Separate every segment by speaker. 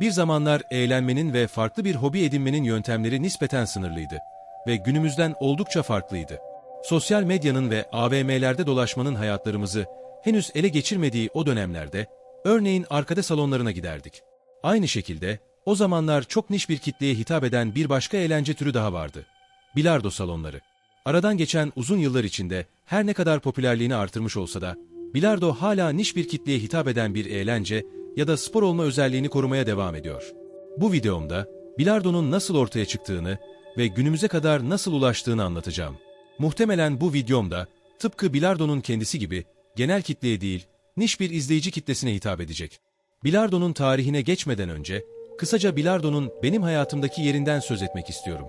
Speaker 1: Bir zamanlar eğlenmenin ve farklı bir hobi edinmenin yöntemleri nispeten sınırlıydı ve günümüzden oldukça farklıydı. Sosyal medyanın ve AVM'lerde dolaşmanın hayatlarımızı henüz ele geçirmediği o dönemlerde, örneğin arkada salonlarına giderdik. Aynı şekilde, o zamanlar çok niş bir kitleye hitap eden bir başka eğlence türü daha vardı. Bilardo salonları. Aradan geçen uzun yıllar içinde her ne kadar popülerliğini artırmış olsa da, bilardo hala niş bir kitleye hitap eden bir eğlence ya da spor olma özelliğini korumaya devam ediyor. Bu videomda, bilardonun nasıl ortaya çıktığını ve günümüze kadar nasıl ulaştığını anlatacağım. Muhtemelen bu videomda, tıpkı bilardonun kendisi gibi, genel kitleye değil, niş bir izleyici kitlesine hitap edecek. Bilardonun tarihine geçmeden önce, kısaca bilardonun benim hayatımdaki yerinden söz etmek istiyorum.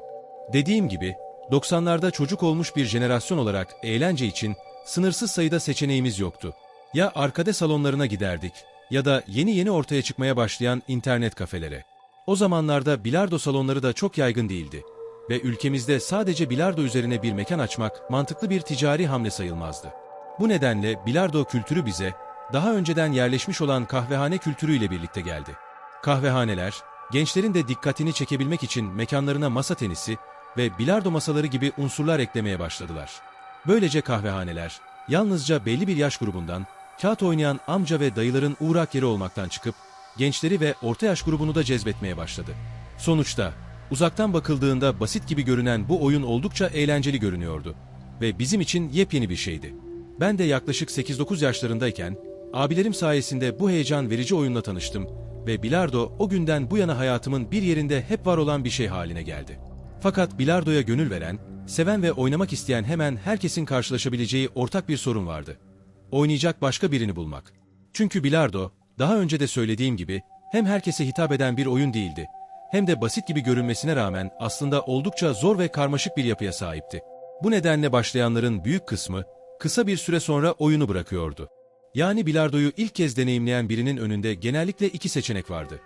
Speaker 1: Dediğim gibi, 90'larda çocuk olmuş bir jenerasyon olarak eğlence için sınırsız sayıda seçeneğimiz yoktu. Ya arkade salonlarına giderdik ya da yeni yeni ortaya çıkmaya başlayan internet kafelere. O zamanlarda bilardo salonları da çok yaygın değildi ve ülkemizde sadece bilardo üzerine bir mekan açmak mantıklı bir ticari hamle sayılmazdı. Bu nedenle bilardo kültürü bize daha önceden yerleşmiş olan kahvehane kültürüyle birlikte geldi. Kahvehaneler, gençlerin de dikkatini çekebilmek için mekanlarına masa tenisi ve bilardo masaları gibi unsurlar eklemeye başladılar. Böylece kahvehaneler, yalnızca belli bir yaş grubundan, kağıt oynayan amca ve dayıların uğrak yeri olmaktan çıkıp, gençleri ve orta yaş grubunu da cezbetmeye başladı. Sonuçta, uzaktan bakıldığında basit gibi görünen bu oyun oldukça eğlenceli görünüyordu ve bizim için yepyeni bir şeydi. Ben de yaklaşık 8-9 yaşlarındayken, abilerim sayesinde bu heyecan verici oyunla tanıştım ve bilardo o günden bu yana hayatımın bir yerinde hep var olan bir şey haline geldi. Fakat bilardoya gönül veren, seven ve oynamak isteyen hemen herkesin karşılaşabileceği ortak bir sorun vardı. Oynayacak başka birini bulmak. Çünkü bilardo, daha önce de söylediğim gibi, hem herkese hitap eden bir oyun değildi, hem de basit gibi görünmesine rağmen aslında oldukça zor ve karmaşık bir yapıya sahipti. Bu nedenle başlayanların büyük kısmı, kısa bir süre sonra oyunu bırakıyordu. Yani bilardoyu ilk kez deneyimleyen birinin önünde genellikle iki seçenek vardı.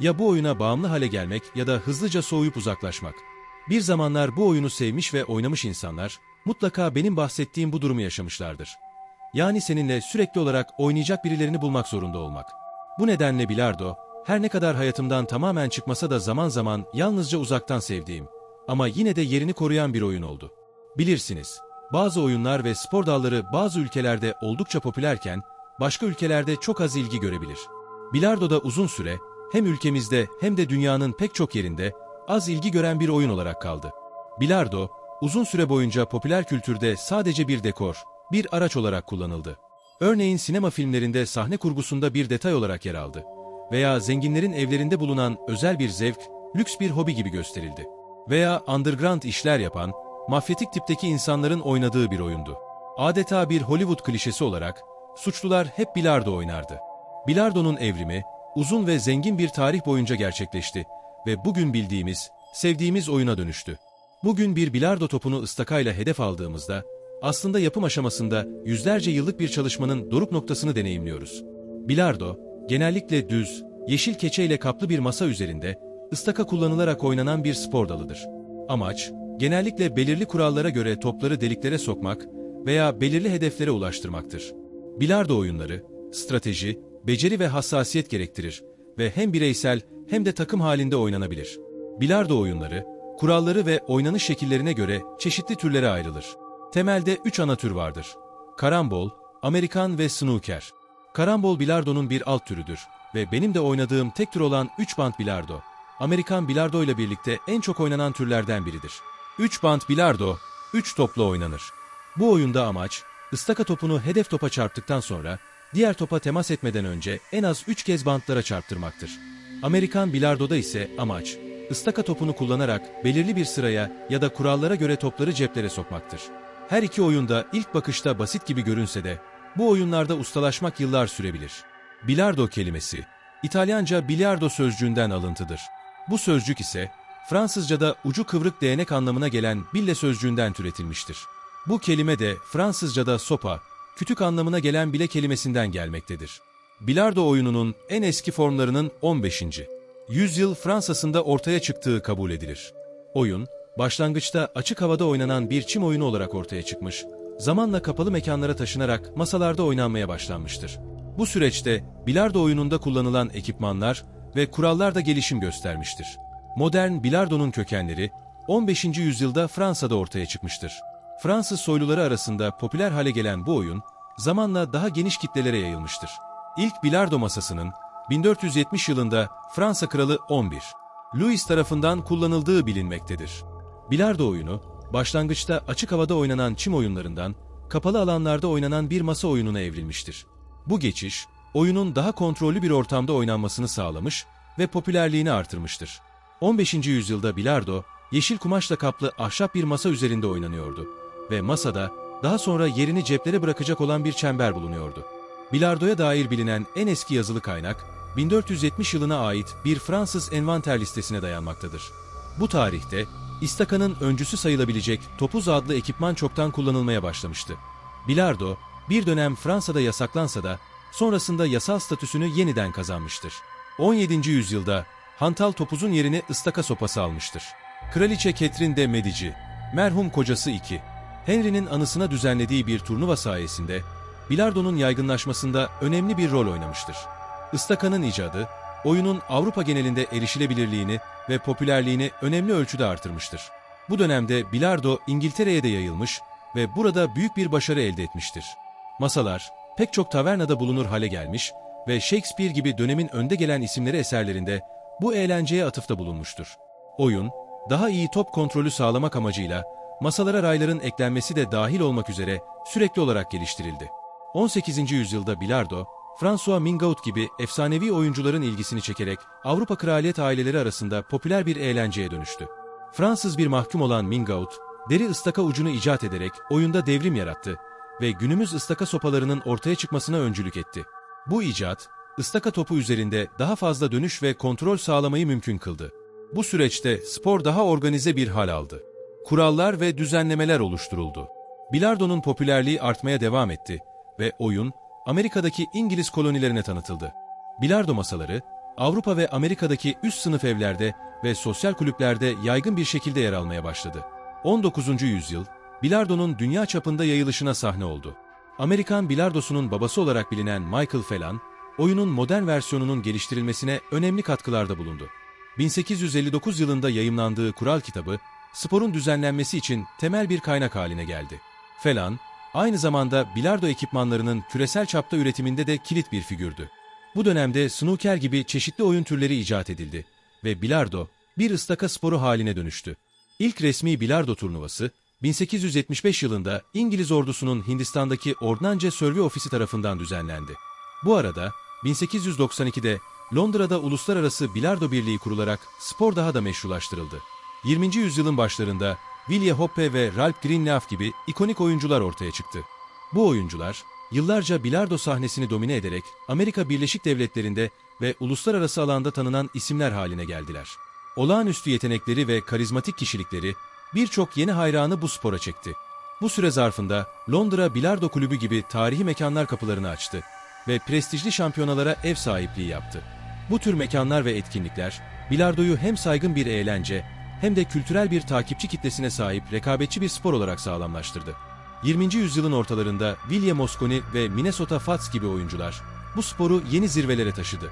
Speaker 1: Ya bu oyuna bağımlı hale gelmek ya da hızlıca soğuyup uzaklaşmak. Bir zamanlar bu oyunu sevmiş ve oynamış insanlar, mutlaka benim bahsettiğim bu durumu yaşamışlardır. Yani seninle sürekli olarak oynayacak birilerini bulmak zorunda olmak. Bu nedenle bilardo, her ne kadar hayatımdan tamamen çıkmasa da zaman zaman yalnızca uzaktan sevdiğim ama yine de yerini koruyan bir oyun oldu. Bilirsiniz, bazı oyunlar ve spor dalları bazı ülkelerde oldukça popülerken, başka ülkelerde çok az ilgi görebilir. Bilardo da uzun süre, hem ülkemizde hem de dünyanın pek çok yerinde az ilgi gören bir oyun olarak kaldı. Bilardo, uzun süre boyunca popüler kültürde sadece bir dekor, bir araç olarak kullanıldı. Örneğin sinema filmlerinde sahne kurgusunda bir detay olarak yer aldı. Veya zenginlerin evlerinde bulunan özel bir zevk, lüks bir hobi gibi gösterildi. Veya underground işler yapan, mafyatik tipteki insanların oynadığı bir oyundu. Adeta bir Hollywood klişesi olarak, suçlular hep bilardo oynardı. Bilardo'nun evrimi, uzun ve zengin bir tarih boyunca gerçekleşti ve bugün bildiğimiz, sevdiğimiz oyuna dönüştü. Bugün bir bilardo topunu ıstakayla hedef aldığımızda, aslında yapım aşamasında yüzlerce yıllık bir çalışmanın doruk noktasını deneyimliyoruz. Bilardo, genellikle düz, yeşil keçeyle kaplı bir masa üzerinde, ıstaka kullanılarak oynanan bir spor dalıdır. Amaç, genellikle belirli kurallara göre topları deliklere sokmak veya belirli hedeflere ulaştırmaktır. Bilardo oyunları, strateji, beceri ve hassasiyet gerektirir ve hem bireysel hem de takım halinde oynanabilir. Bilardo oyunları, kuralları ve oynanış şekillerine göre çeşitli türlere ayrılır. Temelde üç ana tür vardır. Karambol, Amerikan ve Snooker. Karambol bilardonun bir alt türüdür ve benim de oynadığım tek tür olan 3 band bilardo. Amerikan bilardo ile birlikte en çok oynanan türlerden biridir. 3 band bilardo, 3 topla oynanır. Bu oyunda amaç, ıstaka topunu hedef topa çarptıktan sonra diğer topa temas etmeden önce en az 3 kez bantlara çarptırmaktır. Amerikan bilardoda ise amaç, ıstaka topunu kullanarak belirli bir sıraya ya da kurallara göre topları ceplere sokmaktır. Her iki oyunda ilk bakışta basit gibi görünse de, bu oyunlarda ustalaşmak yıllar sürebilir. Bilardo kelimesi, İtalyanca bilardo sözcüğünden alıntıdır. Bu sözcük ise, Fransızca'da ucu kıvrık değnek anlamına gelen bille sözcüğünden türetilmiştir. Bu kelime de Fransızca'da sopa, kütük anlamına gelen bile kelimesinden gelmektedir. Bilardo oyununun en eski formlarının 15. yüzyıl Fransa'sında ortaya çıktığı kabul edilir. Oyun, başlangıçta açık havada oynanan bir çim oyunu olarak ortaya çıkmış, zamanla kapalı mekanlara taşınarak masalarda oynanmaya başlanmıştır. Bu süreçte bilardo oyununda kullanılan ekipmanlar, ve kurallar da gelişim göstermiştir. Modern bilardonun kökenleri 15. yüzyılda Fransa'da ortaya çıkmıştır. Fransız soyluları arasında popüler hale gelen bu oyun zamanla daha geniş kitlelere yayılmıştır. İlk bilardo masasının 1470 yılında Fransa Kralı 11. Louis tarafından kullanıldığı bilinmektedir. Bilardo oyunu, başlangıçta açık havada oynanan çim oyunlarından, kapalı alanlarda oynanan bir masa oyununa evrilmiştir. Bu geçiş, oyunun daha kontrollü bir ortamda oynanmasını sağlamış ve popülerliğini artırmıştır. 15. yüzyılda bilardo, yeşil kumaşla kaplı ahşap bir masa üzerinde oynanıyordu ve masada daha sonra yerini ceplere bırakacak olan bir çember bulunuyordu. Bilardoya dair bilinen en eski yazılı kaynak, 1470 yılına ait bir Fransız envanter listesine dayanmaktadır. Bu tarihte, istakanın öncüsü sayılabilecek topuz adlı ekipman çoktan kullanılmaya başlamıştı. Bilardo, bir dönem Fransa'da yasaklansa da, sonrasında yasal statüsünü yeniden kazanmıştır. 17. yüzyılda hantal topuzun yerini ıstaka sopası almıştır. Kraliçe Catherine de Medici, merhum kocası 2. Henry'nin anısına düzenlediği bir turnuva sayesinde bilardonun yaygınlaşmasında önemli bir rol oynamıştır. Istakanın icadı, oyunun Avrupa genelinde erişilebilirliğini ve popülerliğini önemli ölçüde artırmıştır. Bu dönemde bilardo İngiltere'ye de yayılmış ve burada büyük bir başarı elde etmiştir. Masalar, pek çok tavernada bulunur hale gelmiş ve Shakespeare gibi dönemin önde gelen isimleri eserlerinde bu eğlenceye atıfta bulunmuştur. Oyun, daha iyi top kontrolü sağlamak amacıyla masalara rayların eklenmesi de dahil olmak üzere sürekli olarak geliştirildi. 18. yüzyılda bilardo, François Mingaud gibi efsanevi oyuncuların ilgisini çekerek Avrupa kraliyet aileleri arasında popüler bir eğlenceye dönüştü. Fransız bir mahkum olan Mingaud, deri ıstaka ucunu icat ederek oyunda devrim yarattı ve günümüz ıstaka sopalarının ortaya çıkmasına öncülük etti. Bu icat, ıstaka topu üzerinde daha fazla dönüş ve kontrol sağlamayı mümkün kıldı. Bu süreçte spor daha organize bir hal aldı. Kurallar ve düzenlemeler oluşturuldu. Bilardonun popülerliği artmaya devam etti ve oyun Amerika'daki İngiliz kolonilerine tanıtıldı. Bilardo masaları Avrupa ve Amerika'daki üst sınıf evlerde ve sosyal kulüplerde yaygın bir şekilde yer almaya başladı. 19. yüzyıl, bilardonun dünya çapında yayılışına sahne oldu. Amerikan bilardosunun babası olarak bilinen Michael Phelan, oyunun modern versiyonunun geliştirilmesine önemli katkılarda bulundu. 1859 yılında yayımlandığı kural kitabı, sporun düzenlenmesi için temel bir kaynak haline geldi. Phelan, aynı zamanda bilardo ekipmanlarının küresel çapta üretiminde de kilit bir figürdü. Bu dönemde snooker gibi çeşitli oyun türleri icat edildi ve bilardo bir ıstaka sporu haline dönüştü. İlk resmi bilardo turnuvası 1875 yılında İngiliz ordusunun Hindistan'daki Ordnance Survey Ofisi tarafından düzenlendi. Bu arada 1892'de Londra'da Uluslararası Bilardo Birliği kurularak spor daha da meşrulaştırıldı. 20. yüzyılın başlarında Willie Hoppe ve Ralph Greenleaf gibi ikonik oyuncular ortaya çıktı. Bu oyuncular, yıllarca bilardo sahnesini domine ederek Amerika Birleşik Devletleri'nde ve uluslararası alanda tanınan isimler haline geldiler. Olağanüstü yetenekleri ve karizmatik kişilikleri birçok yeni hayranı bu spora çekti. Bu süre zarfında Londra Bilardo Kulübü gibi tarihi mekanlar kapılarını açtı ve prestijli şampiyonalara ev sahipliği yaptı. Bu tür mekanlar ve etkinlikler, bilardoyu hem saygın bir eğlence hem de kültürel bir takipçi kitlesine sahip rekabetçi bir spor olarak sağlamlaştırdı. 20. yüzyılın ortalarında William Mosconi ve Minnesota Fats gibi oyuncular bu sporu yeni zirvelere taşıdı.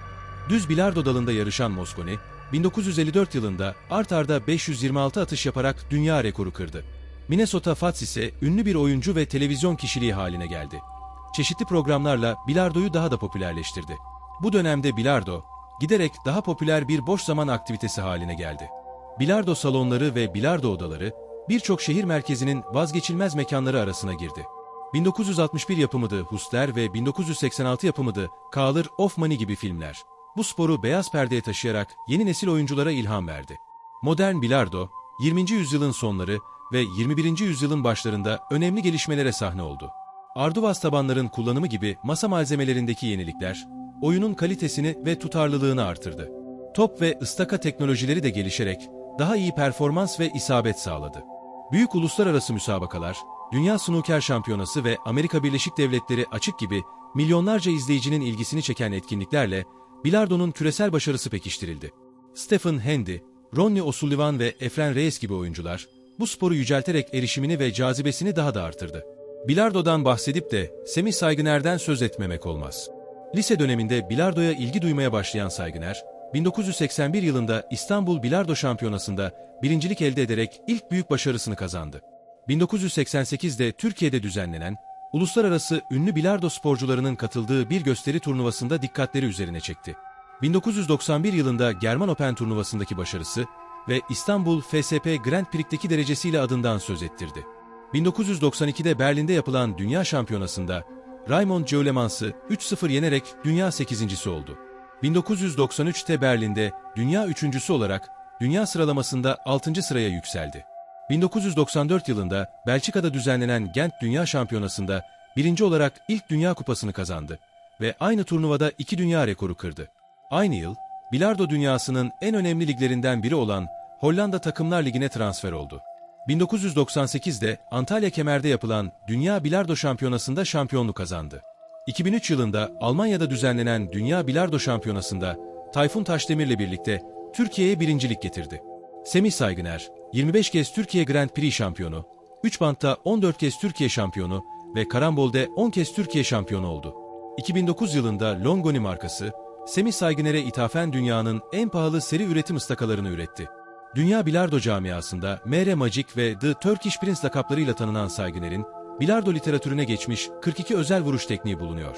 Speaker 1: Düz bilardo dalında yarışan Mosconi, 1954 yılında art arda 526 atış yaparak dünya rekoru kırdı. Minnesota Fats ise ünlü bir oyuncu ve televizyon kişiliği haline geldi. Çeşitli programlarla bilardoyu daha da popülerleştirdi. Bu dönemde bilardo, giderek daha popüler bir boş zaman aktivitesi haline geldi. Bilardo salonları ve bilardo odaları birçok şehir merkezinin vazgeçilmez mekanları arasına girdi. 1961 yapımıdı Hustler ve 1986 yapımıdı Color of Money gibi filmler. Bu sporu beyaz perdeye taşıyarak yeni nesil oyunculara ilham verdi. Modern bilardo, 20. yüzyılın sonları ve 21. yüzyılın başlarında önemli gelişmelere sahne oldu. Arduvaz tabanların kullanımı gibi masa malzemelerindeki yenilikler, oyunun kalitesini ve tutarlılığını artırdı. Top ve ıstaka teknolojileri de gelişerek daha iyi performans ve isabet sağladı. Büyük uluslararası müsabakalar, Dünya Snooker Şampiyonası ve Amerika Birleşik Devletleri açık gibi milyonlarca izleyicinin ilgisini çeken etkinliklerle bilardonun küresel başarısı pekiştirildi. Stephen Handy, Ronnie O'Sullivan ve Efren Reyes gibi oyuncular bu sporu yücelterek erişimini ve cazibesini daha da artırdı. Bilardo'dan bahsedip de Semih Saygıner'den söz etmemek olmaz. Lise döneminde bilardoya ilgi duymaya başlayan Saygıner, 1981 yılında İstanbul Bilardo Şampiyonası'nda birincilik elde ederek ilk büyük başarısını kazandı. 1988'de Türkiye'de düzenlenen, uluslararası ünlü bilardo sporcularının katıldığı bir gösteri turnuvasında dikkatleri üzerine çekti. 1991 yılında German Open turnuvasındaki başarısı ve İstanbul FSP Grand Prix'teki derecesiyle adından söz ettirdi. 1992'de Berlin'de yapılan Dünya Şampiyonası'nda Raymond Geolemans'ı 3-0 yenerek dünya 8.si oldu. 1993'te Berlin'de dünya 3.sü olarak dünya sıralamasında 6. sıraya yükseldi. 1994 yılında Belçika'da düzenlenen Gent Dünya Şampiyonası'nda birinci olarak ilk Dünya Kupası'nı kazandı ve aynı turnuvada iki dünya rekoru kırdı. Aynı yıl, bilardo dünyasının en önemli liglerinden biri olan Hollanda Takımlar Ligi'ne transfer oldu. 1998'de Antalya Kemer'de yapılan Dünya Bilardo Şampiyonası'nda şampiyonluk kazandı. 2003 yılında Almanya'da düzenlenen Dünya Bilardo Şampiyonası'nda Tayfun Taşdemir'le birlikte Türkiye'ye birincilik getirdi. Semih Saygıner, 25 kez Türkiye Grand Prix şampiyonu, 3 bantta 14 kez Türkiye şampiyonu ve karambolde 10 kez Türkiye şampiyonu oldu. 2009 yılında Longoni markası, Semih Saygıner'e ithafen dünyanın en pahalı seri üretim ıstakalarını üretti. Dünya bilardo camiasında MR Magic ve The Turkish Prince lakaplarıyla tanınan Saygıner'in, bilardo literatürüne geçmiş 42 özel vuruş tekniği bulunuyor.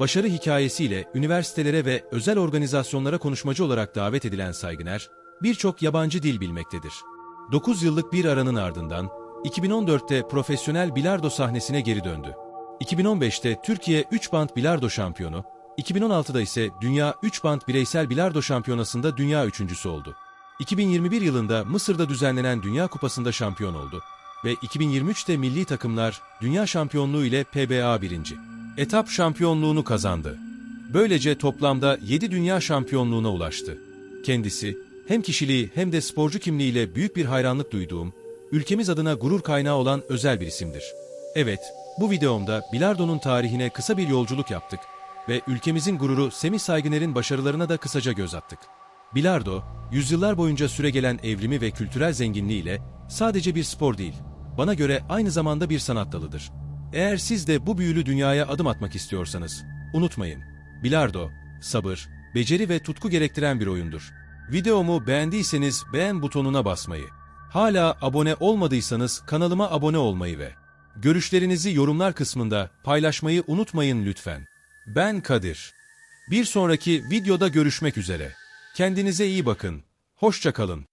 Speaker 1: Başarı hikayesiyle üniversitelere ve özel organizasyonlara konuşmacı olarak davet edilen Saygıner, birçok yabancı dil bilmektedir. 9 yıllık bir aranın ardından 2014'te profesyonel bilardo sahnesine geri döndü. 2015'te Türkiye 3 band bilardo şampiyonu, 2016'da ise Dünya 3 band bireysel bilardo şampiyonasında dünya üçüncüsü oldu. 2021 yılında Mısır'da düzenlenen Dünya Kupası'nda şampiyon oldu ve 2023'te milli takımlar dünya şampiyonluğu ile PBA birinci. Etap şampiyonluğunu kazandı. Böylece toplamda 7 dünya şampiyonluğuna ulaştı. Kendisi hem kişiliği hem de sporcu kimliğiyle büyük bir hayranlık duyduğum, ülkemiz adına gurur kaynağı olan özel bir isimdir. Evet, bu videomda Bilardo'nun tarihine kısa bir yolculuk yaptık ve ülkemizin gururu Semih Saygıner'in başarılarına da kısaca göz attık. Bilardo, yüzyıllar boyunca süregelen evrimi ve kültürel zenginliğiyle sadece bir spor değil, bana göre aynı zamanda bir sanat dalıdır. Eğer siz de bu büyülü dünyaya adım atmak istiyorsanız, unutmayın, Bilardo, sabır, beceri ve tutku gerektiren bir oyundur. Videomu beğendiyseniz beğen butonuna basmayı, hala abone olmadıysanız kanalıma abone olmayı ve görüşlerinizi yorumlar kısmında paylaşmayı unutmayın lütfen. Ben Kadir. Bir sonraki videoda görüşmek üzere. Kendinize iyi bakın. Hoşça kalın.